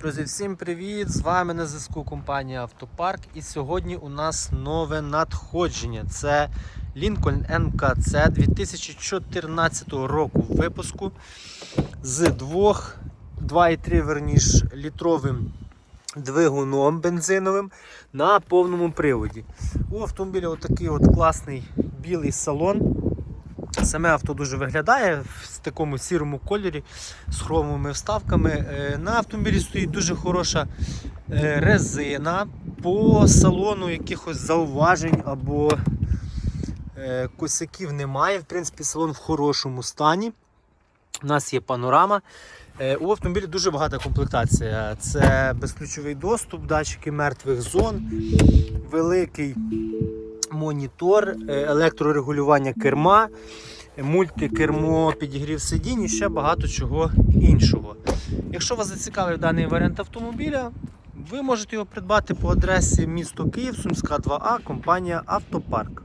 Друзі, всім привіт! З вами на зв'язку компанія Автопарк. І сьогодні у нас нове надходження. Це Lincoln МКЦ 2014 року випуску з двох 2,3 верніш літровим двигуном бензиновим на повному приводі. У автомобіля отакий от класний білий салон. Саме авто дуже виглядає в такому сірому кольорі з хромовими вставками. Е, На автомобілі стоїть дуже хороша е, резина. По салону якихось зауважень або е, косяків немає. В принципі, салон в хорошому стані. У нас є панорама. У автомобілі дуже багата комплектація. Це безключовий доступ, датчики мертвих зон, великий монітор, е, електрорегулювання керма, мультикермо, підігрів сидінь і ще багато чого іншого. Якщо вас зацікавив даний варіант автомобіля, ви можете його придбати по адресі місто Київ, Сумська 2А, компанія Автопарк.